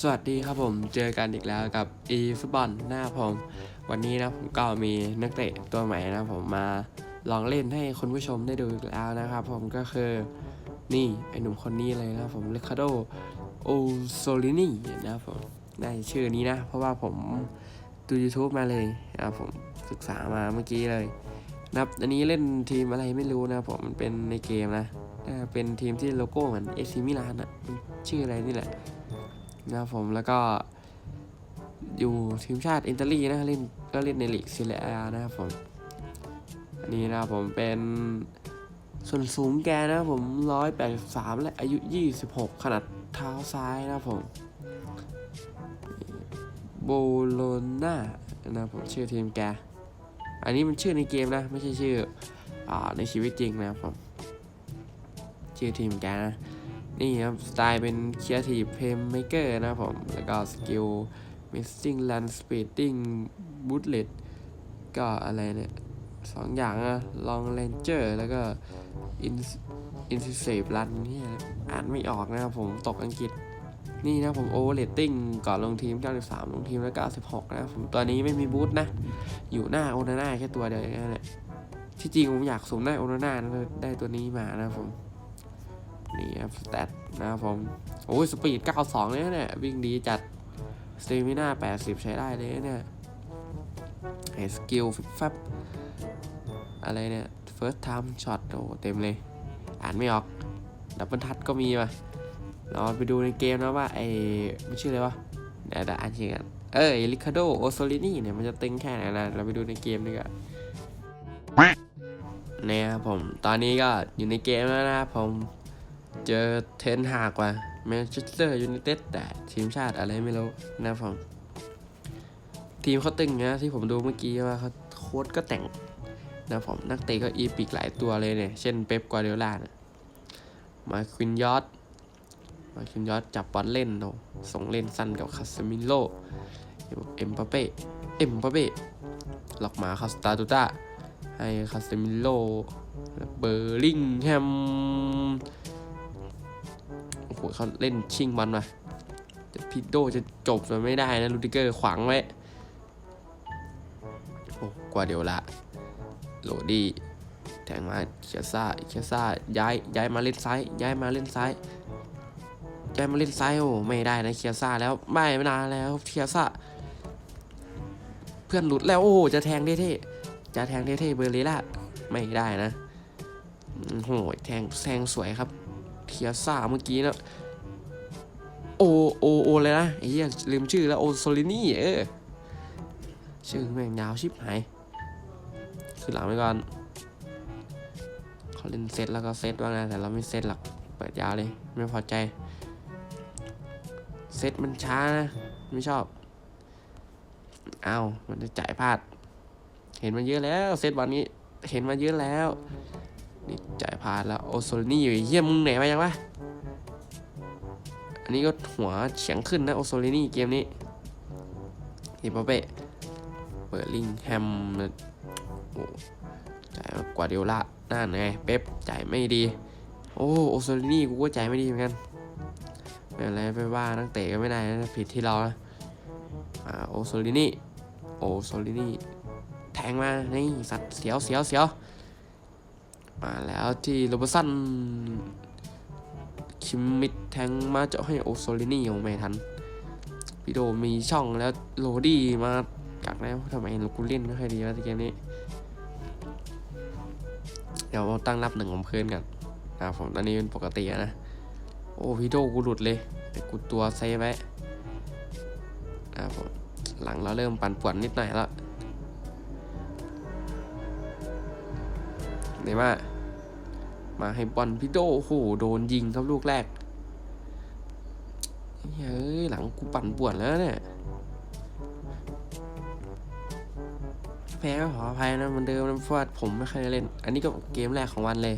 สวัสดีครับผมเจอกันอีกแล้วกับ e ฟุตบอลหน้าผม วันนี้นะผมก็มีนักเตะตัวใหม่นะผมมาลองเล่นให้คุณผู้ชมได้ดูอีกแล้วนะครับผมก็คือนี่ไอหนุ่มคนนี้เลยนะผมเลคาโดโอโซลินีนะผมได้ชื่อนี้นะ เพราะว่าผมดู YouTube มาเลยนะผมศึกษามาเมื่อกี้เลยนะครับอันนี้เล่นทีมอะไรไม่รู้นะผมมันเป็นในเกมนะเป็นทีมที่โลโก้เหมือนเอซิมิลานอะชื่ออะไรนี่แหละ นะครับผมแล้วก็อยู่ทีมชาติอิตาลีนะเล่นก็เล่นในลีกซีเรียนะครับผมอันนี้นะครับผมเป็นส่วนสูงแกนะครับผม 183 และอายุ 26 ขนาดเท้าซ้ายนะครับผมโบโลน่านะครับผมชื่อทีมแก อันนี้มันชื่อในเกมนะ ไม่ใช่ชื่ออในชีวิตจริงนะครับผม ชื่อทีมแกนะ นี่ครับ สไตล์เป็น Creative Playmaker นะครับผม แล้วก็สกิล Missing Run Speeding Bullet ก็อะไรเนี่ยสองอย่างอะ Long Ranger แล้วก็ In- Incisive Run นี่อ่านไม่ออกนะครับผมตกอังกฤษนี่นะผม Over Rating ก่อนลงทีม 93 ลงทีมแล้ว 96 นะผมตัวนี้ไม่มีบูทนะ อยู่หน้าโอนาน่าแค่ตัวเดียวนะเนี่ยที่จริงผมอยากสมได้โอนาน่าได้ตัวนี้มานะผม นี่ครับสแตทนะครับผม โอ้ยสปีด 92 เลยนะเนี่ยวิ่งดีจัดสเตมิน่า80 ใช้ได้เลยนะเนี่ยไอ้สกิลฟิบฟับอะไรเนี่ย first time shot โอ้เต็มเลย อ่านไม่ออก ดับเบิลทัชก็มีป่ะเราไปดูในเกมนะว่าไอ้มันชื่ออะไรวะเดี๋ยวเดี๋ยวอ่านชื่อกัน เออลิคาโดโอโซลินีเนี่ยมันจะตึงแค่ไหนนะเราไปดูในเกมดีกว่าเนี่ยครับผม ตอนนี้ก็อยู่ในเกมแล้วนะครับผม เจอเทนหากว่าแมนเชสเตอร์ยูไนเต็ดแต่ทีมชาติอะไรไม่รู้นะครับผมทีมเขาตึงนะที่ผมดูเมื่อกี้ว่าเขาโค้ดก็แต่งนะผมนักเตะก็อีพิกหลายตัวเลยเนี่ย เช่นเป๊ปกวาเดล่านะมาควินยอตมาควินยอตจับบอลเล่นโนาะส่งเล่นสั้นกับคาสมิโลเอ็มปาเป้เอ็มปาเป้หลอกหมาคาสตาตูต้าให้คาสมิโลเบอร์ลิงแฮม หเขาเล่นชิงบอลมาแต่พิโดจะจบมันไม่ได้นะลูดิเกอร์ขวางไว้โอ้กว่าเดี๋ยวละโหลดี้แทงมาเคียซ่าเคียซ่าย้ายย้ายมาเล่นซ้ายย้ายมาเล่นซ้ายย้ายมาเล่นซ้ายโอ้ไม่ได้นะเคียซ่าแล้วไม่ไม่นานแล้วเคียซ่าเพื่อนหลุดแล้วโอ้จะแทงเท่ๆจะแทงเท่ๆเบอร์เลล่าไม่ได้นะโอ้โหแทงแทงสวยครับ เทียซ่าเมื่อกี้นะโอโอโอเลยนะไอ้เหี้ยลืมชื่อแล้วโอโซลินี่เออชื่อแม่งยาวชิบหายคือหลังไปก่อนเขาเล่นเซตแล้วก็เซตว่าไงแต่เราไม่เซตหรอกเปิดยาวเลยไม่พอใจเซตมันช้านะ ไม่ชอบเอามันจะจ่ายพลาด เห็นมาเยอะแล้ว เซตวันนี้ เห็นมาเยอะแล้ว นี่จ่ายพาแล้วโอโซลนี่อยู่เฮียมมึงไหนมายังวะอันนี้ก็หัวเฉียงขึ้นนะโอโซลินี่เกมนี้ฮิปโปเป้เปิดลิงแฮมโอ้จ่ายกว่าเดียวละนั่นไงเป๊ปจ่ายไม่ดี โอ้โอโซลินี่กูก็จ่ายไม่ดีเหมือนกันไม่เป็นไรไปว่านักเตะก็ไม่ได้นะผิดที่เรานะอ่าโอโซลินี่โอโซลินี่แทงมานี่สัตว์เสียวเสียวเสียว มาแล้วที่โรบสันคิมมิดแทงมาเจาะให้โอโซลินี่ยังไม่ทันพี่โดมีช่องแล้วโรดี้มาจากแล้วทำไมลูกูเล่นไม่ค่อยดีแล้วตะเกียนี้ เดี๋ยวตั้งรับหนึ่งของเพื่อนกันนะผมตอนนี้เป็นปกตินะ โอ้พี่โดกูหลุดเลยแต่กูตัวเซไว้นะผมหลังเราเริ่มปั่นป่วนนิดหน่อยแล้วเนม่า มาให้บอลพี่โดโอ้โหโดนยิงครับลูกแรกเฮ้ยหลังกูปั่นป่วนแล้วเนี่ยแพ้ก็ขออภัยนะเหมันเดิมนะเพราะว่าผมไม่เคยเล่น อันนี้ก็เกมแรกของวันเลย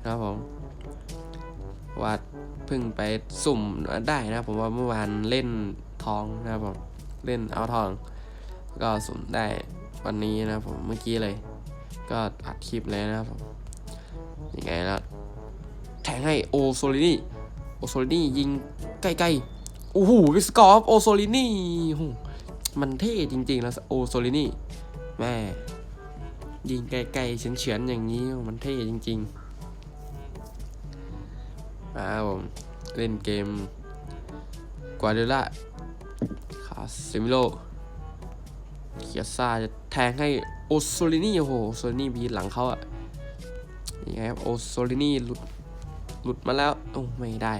นะครับผมว่าเพิ่งไปสุ่มได้นะ ผมว่าเมื่อวานเล่นทองนะครับผมเล่นเอาทอง ก็สุ่มได้วันนี้นะผมเมื่อกี้เลย ก็อัดคลิปเลยนะครับผม ไงล้วแทงให้โอโซลินี่โอโซลินี่ยิงใกล้ๆโอ้โหเป็นสกอร์โอโซลินี่โอ้โหมันเท่จริงๆแล้วโอโซลินี่แม่ยิงไกลๆเฉียนๆอย่างนี้มันเท่จริงๆมาครับผมเล่นเกมกวาเดล่าคาซิมิโลเคียซ่าจะแทงให้โอโซลินี่โอ้โหโอโซลินี่บีหลังเขาอะ ยังไงครับโอโซลินีหลุดหลุดมาแล้วโอ้ไม่ได้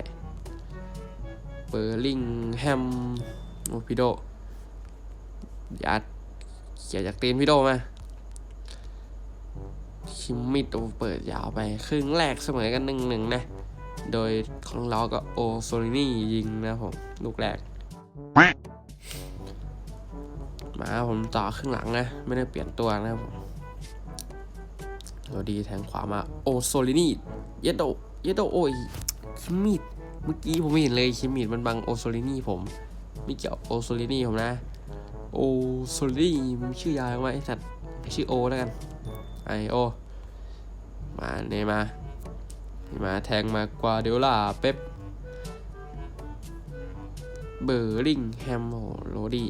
เบอร์ลิงแฮมโอ้พี่โดยัดเขียจากตีนพี่โดมาคิมมิดโอเปิดยาวไป ครึ่งแรกเสมอกันหนึ่งหนึ่งนะ โดยของเราก็โอโซลินียิงนะผม ลูกแรก มาผมต่อครึ่งหลังนะ ไม่ได้เปลี่ยนตัวนะครับผม เราดีแทงขวามา โอโซลินีเยโดเยโดโอ้ยคิมมิดเมื่อกี้ผมเห็นเลยคิมมิดมันบังโอโซลินีผมไม่เกี่ยวโอโซลินีผมนะ โอโซลินีมันชื่อยาวไหมสัตว์ชื่อโอแล้วกันไอโอมาเนมานี่มาแทงมากวาเดโอล่าเป๊ปเบอร์ลิงแฮมโหโรดี้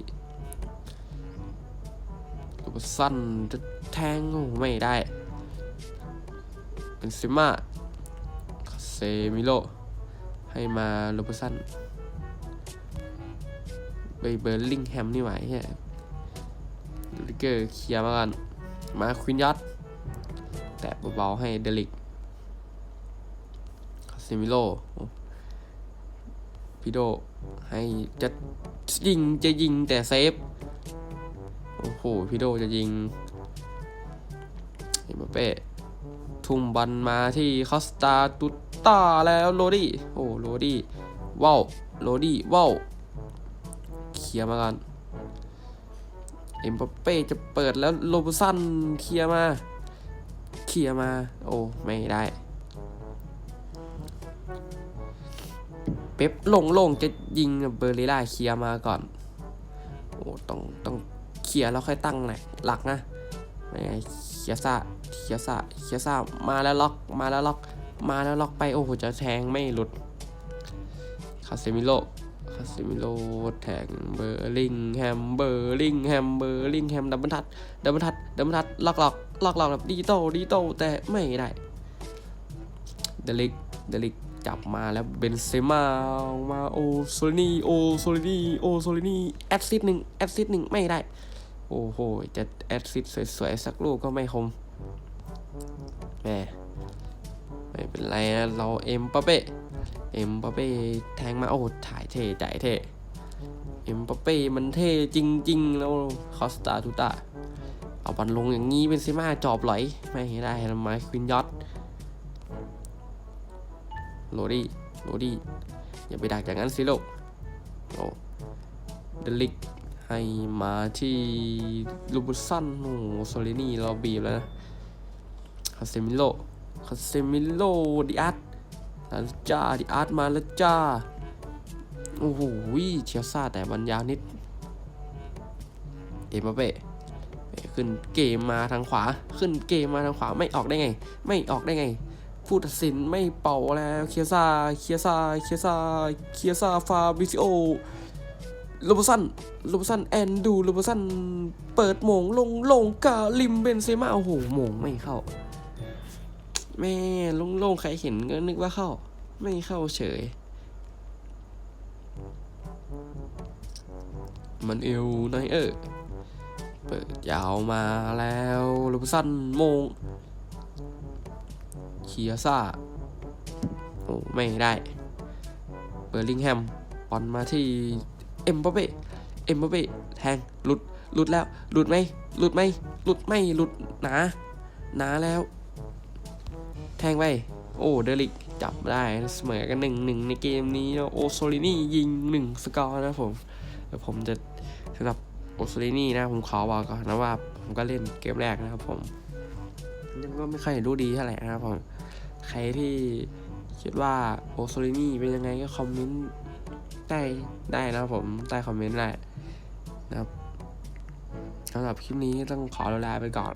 ลูกสั้นจะแทงโอ้ไม่ได้ เป็นซิม่าเซมิโล ให้มาโรเบสันไปเบอร์ลิงแฮมนี่ไหวเฮียลิเกอร์เคลียร์มากัน มาควินยัตแตะเบาๆให้เดลิกคาซิมิโลพีโด ให้จะยิงจะยิงแต่เซฟ โอ้โหพีโดจะยิงเอ็มบัปเป้ ทุ่มบอลมาที่คอสตาตุตตาแล้วโรดี้โอ้โรดี้ว้าวโรดี้ว้าวเคลียร์มากันเอ็มบปเป้จะเปิดแล้วโรบสันเคลียร์มาเคลียร์มา โอ้ไม่ได้เป๊ปลงลงจะยิงเบอร์เรล่าเคลียร์มาก่อน โอ้ต้องต้องเคลียร์แล้วค่อยตั้งหลักหลักนะ เคียซ่าเคียซ่าเคียซ่ามาแล้วล็อกมาแล้วล็อก มาแล้วล็อกไปโอ้โหจะแทงไม่หลุดคาเซมิโลคาเซมิโลแทงเบอร์ลิงแฮมเบอร์ลิงแฮมเบอร์ลิงแฮมดับเบิลทัดดับเบิลทัดดับเบิลทัดล็อกล็อกล็อกล็อกแบบดิจิตอลดิจิตอลแต่ไม่ได้เดลิกเดลิกจับมาแล้วเบนเซม่ามาโอโซลินีโอโซลินีโอโซลินีแอดซิดหนึ่งแอดซิดหนึ่งไม่ได้ โอ้โห จะแอดซิดสวยๆ สักลูกก็ไม่คมแหมไม่เป็นไรนะ เราเอ็มปาเป้เอ็มปาเป้แทงมา โอ้ถ่ายเท่จ่ายเท่ เอ็มปาเป้มันเท่จริง ๆ แล้วคอสตาทูตาเอาบอลลงอย่างนี้เป็นซิมาจอบไหลไม่ได้ทำไมควินยอตโรดี้โรดี้อย่าไปดักอย่างนั้นสิลูกโอ้เดลิก ให้มาที่ลูบุสันโอ้โหโซลินีเราบีบแล้วนะคาเซมิโลคาเซมิโลดิอาร์ตแล้วจ้าดิอาร์ตมาแล้วจ้า โอ้โหเชียวซาแต่บอลยาวนิด เอ็มบัปเป้ขึ้นเกมมาทางขวา ขึ้นเกมมาทางขวาไม่ออกได้ไง ไม่ออกได้ไง ผู้ตัดสินไม่เป่าแล้ว เคียซาเคียซาเคียซาเคียซาฟาบิซิโอ โรบสันโรบสันแอนดูโรบสันเปิดโมงลงลงกาลิมเบนเซม่าโอ้โหโมงไม่เข้า แม่ลงลงใครเห็นก็นึกว่าเข้า ไม่เข้าเฉย มันเอวไนเออร์เปิดยาวมาแล้วโรบสันโมงเคียซ่าโอ้ไม่ได้เบอร์ลิงแฮมบอลมาที่ เอ็มบัปเป้เอ็มบัปเป้แทงหลุดหลุดแล้วหลุดไหมหลุดไหมหลุดไม่หลุดหนาหนาแล้ว แทงไปโอ้เดลิกจับได้เสมอกันหนึ่งหนึ่งในเกมนี้โอโซลินี่ยิงหนึ่งสกอร์นะผมเดี๋ยวผมจะสำหรับโอโซลินี่นะผมขอบอกก่อนนะว่า ผมก็เล่นเกมแรกนะครับผมยังก็ไม่ค่อยรู้ดีเท่าไหร่นะครับผมใครที่คิดว่าโอโซลินี่เป็นยังไงก็คอมเมนต์ ได้ได้นะครับผมใต้คอมเมนต์แหละนะครับสำหรับคลิปนี้ต้องขอลาไปก่อน